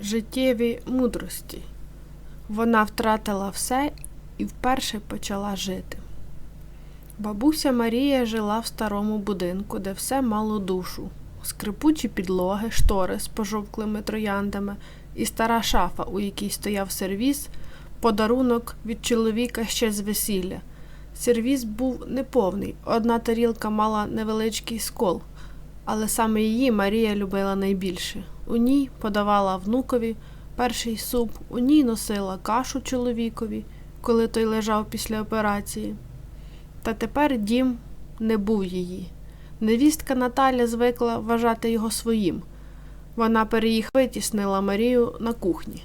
життєві мудрості. Вона втратила все і вперше почала жити. Бабуся Марія жила в старому будинку, де все мало душу. Скрипучі підлоги, штори з пожовклими трояндами і стара шафа, у якій стояв сервіз, подарунок від чоловіка ще з весілля. Сервіз був неповний, одна тарілка мала невеличкий скол, але саме її Марія любила найбільше. У ній подавала внукові перший суп, у ній носила кашу чоловікові, коли той лежав після операції. Та тепер дім не був її. Невістка Наталя звикла вважати його своїм. Вона переїхала, витіснила Марію на кухні.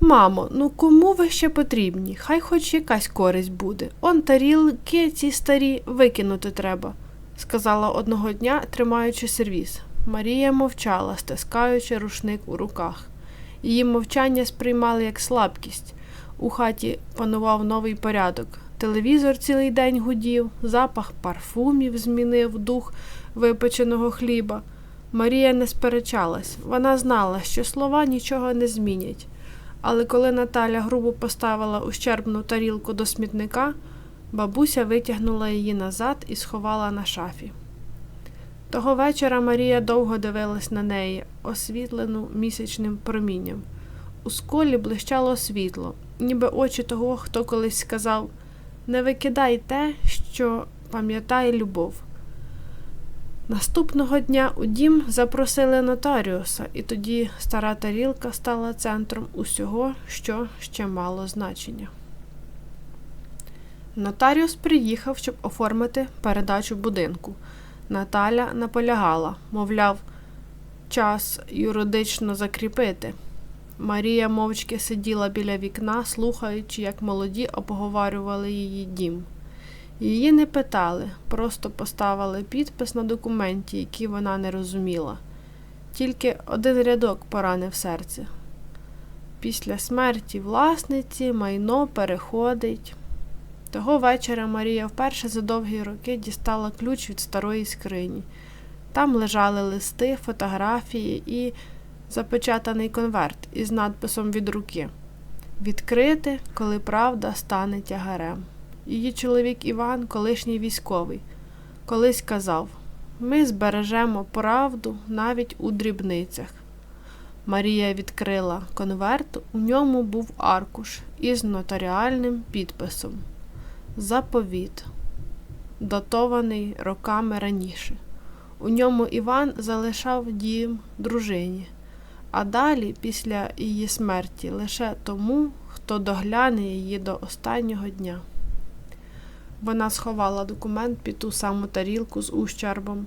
Мамо, ну кому ви ще потрібні? Хай хоч якась користь буде. Он тарілки ці старі викинути треба, сказала одного дня, тримаючи сервіз. Марія мовчала, стискаючи рушник у руках. Її мовчання сприймали як слабкість. У хаті панував новий порядок. Телевізор цілий день гудів, запах парфумів змінив дух випеченого хліба. Марія не сперечалась. Вона знала, що слова нічого не змінять. Але коли Наталя грубо поставила ущербну тарілку до смітника, бабуся витягнула її назад і сховала на шафі. Того вечора Марія довго дивилась на неї, освітлену місячним промінням. У сколі блищало світло, ніби очі того, хто колись сказав не викидай те, що пам'ятає любов. Наступного дня у дім запросили нотаріуса, і тоді стара тарілка стала центром усього, що ще мало значення. Нотаріус приїхав, щоб оформити передачу будинку. Наталя наполягала, мовляв, час юридично закріпити. Марія мовчки сиділа біля вікна, слухаючи, як молоді обговорювали її дім. Її не питали, просто поставили підпис на документі, який вона не розуміла. Тільки один рядок поранив серце. Після смерті власниці майно переходить. Того вечора Марія вперше за довгі роки дістала ключ від старої скрині. Там лежали листи, фотографії і запечатаний конверт із надписом від руки Відкрити, коли правда стане тягарем. Її чоловік Іван, колишній військовий, колись казав ми збережемо правду навіть у дрібницях. Марія відкрила конверт, у ньому був аркуш із нотаріальним підписом. Заповіт, датований роками раніше. У ньому Іван залишав дім дружині, а далі, після її смерті, лише тому, хто догляне її до останнього дня. Вона сховала документ під ту саму тарілку з ущербом.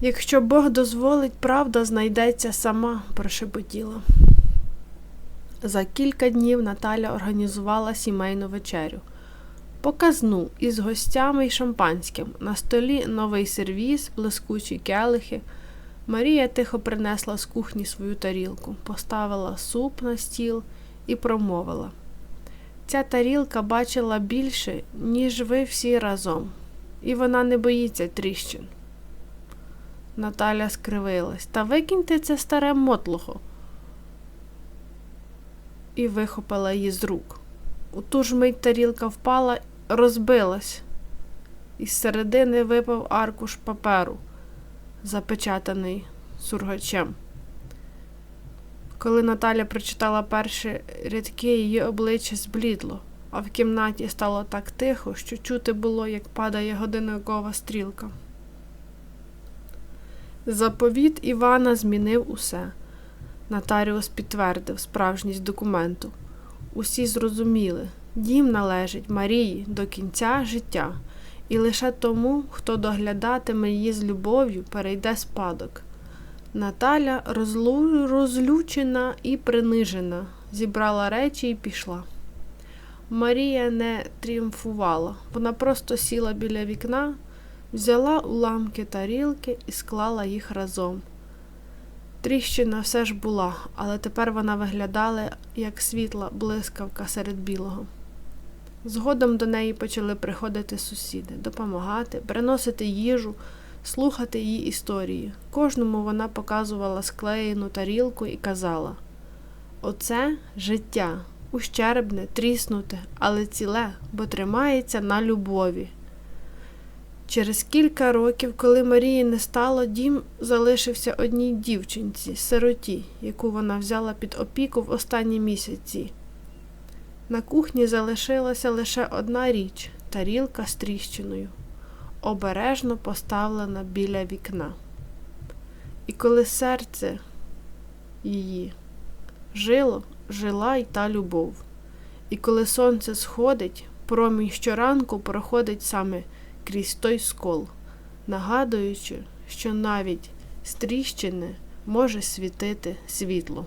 Якщо Бог дозволить, правда знайдеться сама, прошепотіла. За кілька днів Наталя організувала сімейну вечерю. Показну із гостями й шампанським. На столі новий сервіз, блискучі келихи. Марія тихо принесла з кухні свою тарілку, поставила суп на стіл і промовила. Ця тарілка бачила більше, ніж ви всі разом, і вона не боїться тріщин. Наталя скривилась. Та викиньте це старе мотлухо. І вихопила її з рук. У ту ж мить тарілка впала, розбилась. Із середини випав аркуш паперу, запечатаний сургачем. Коли Наталя прочитала перші рядки, її обличчя зблідло, а в кімнаті стало так тихо, що чути було, як падає годинникова стрілка. Заповіт Івана змінив усе. Нотаріус підтвердив справжність документу. Усі зрозуміли, дім належить Марії до кінця життя, і лише тому, хто доглядатиме її з любов'ю, перейде спадок. Наталя, розлу... розлючена і принижена, зібрала речі і пішла. Марія не тріумфувала, вона просто сіла біля вікна, взяла уламки тарілки і склала їх разом. Тріщина все ж була, але тепер вона виглядала, як світла блискавка серед білого. Згодом до неї почали приходити сусіди, допомагати, приносити їжу слухати її історії. Кожному вона показувала склеєну тарілку і казала Оце життя. Ущербне, тріснуте, але ціле, бо тримається на любові. Через кілька років, коли Марії не стало, дім залишився одній дівчинці, сироті, яку вона взяла під опіку в останні місяці. На кухні залишилася лише одна річ тарілка з тріщиною, обережно поставлена біля вікна. І коли серце її жило, жила й та любов. І коли сонце сходить, промінь щоранку проходить саме крізь той скол, нагадуючи, що навіть з тріщини може світити світло.